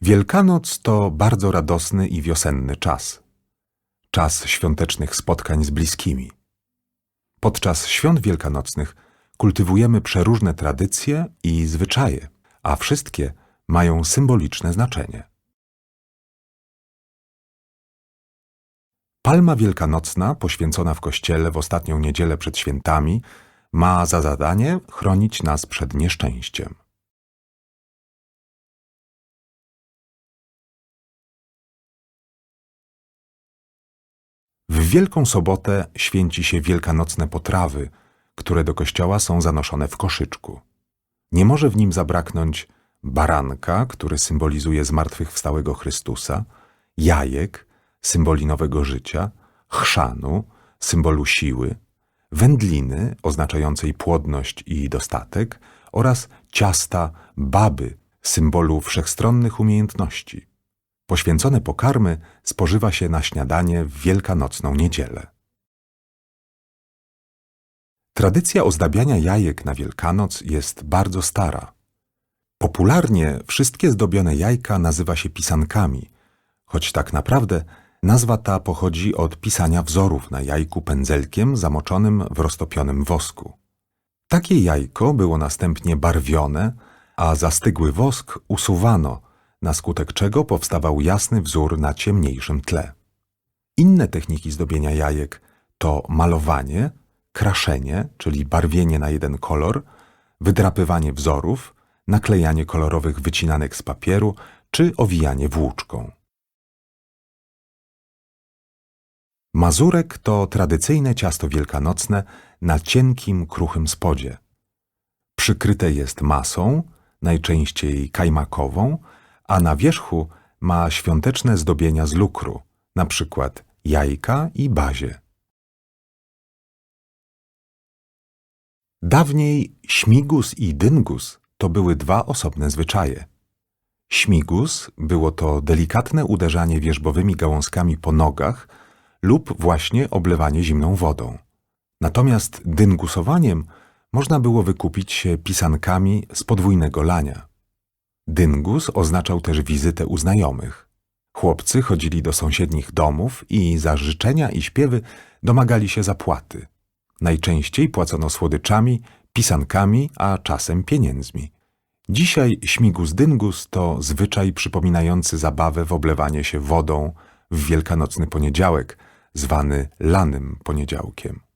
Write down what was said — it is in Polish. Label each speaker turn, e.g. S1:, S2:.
S1: Wielkanoc to bardzo radosny i wiosenny czas. Czas świątecznych spotkań z bliskimi. Podczas świąt wielkanocnych kultywujemy przeróżne tradycje i zwyczaje, a wszystkie mają symboliczne znaczenie. Palma wielkanocna, poświęcona w kościele w ostatnią niedzielę przed świętami, ma za zadanie chronić nas przed nieszczęściem. Wielką Sobotę święci się wielkanocne potrawy, które do kościoła są zanoszone w koszyczku. Nie może w nim zabraknąć baranka, który symbolizuje zmartwychwstałego Chrystusa, jajek, symboli nowego życia, chrzanu, symbolu siły, wędliny oznaczającej płodność i dostatek oraz ciasta baby, symbolu wszechstronnych umiejętności. Poświęcone pokarmy spożywa się na śniadanie w wielkanocną niedzielę. Tradycja ozdabiania jajek na Wielkanoc jest bardzo stara. Popularnie wszystkie zdobione jajka nazywa się pisankami, choć tak naprawdę nazwa ta pochodzi od pisania wzorów na jajku pędzelkiem zamoczonym w roztopionym wosku. Takie jajko było następnie barwione, a zastygły wosk usuwano, na skutek czego powstawał jasny wzór na ciemniejszym tle. Inne techniki zdobienia jajek to malowanie, kraszenie, czyli barwienie na jeden kolor, wydrapywanie wzorów, naklejanie kolorowych wycinanek z papieru czy owijanie włóczką. Mazurek to tradycyjne ciasto wielkanocne na cienkim, kruchym spodzie. Przykryte jest masą, najczęściej kajmakową, a na wierzchu ma świąteczne zdobienia z lukru, na przykład jajka i bazie. Dawniej śmigus i dyngus to były dwa osobne zwyczaje. Śmigus było to delikatne uderzanie wierzbowymi gałązkami po nogach lub właśnie oblewanie zimną wodą. Natomiast dyngusowaniem można było wykupić się pisankami z podwójnego lania. Dyngus oznaczał też wizytę u znajomych. Chłopcy chodzili do sąsiednich domów i za życzenia i śpiewy domagali się zapłaty. Najczęściej płacono słodyczami, pisankami, a czasem pieniędzmi. Dzisiaj śmigus dyngus to zwyczaj przypominający zabawę w oblewanie się wodą w wielkanocny poniedziałek, zwany lanym poniedziałkiem.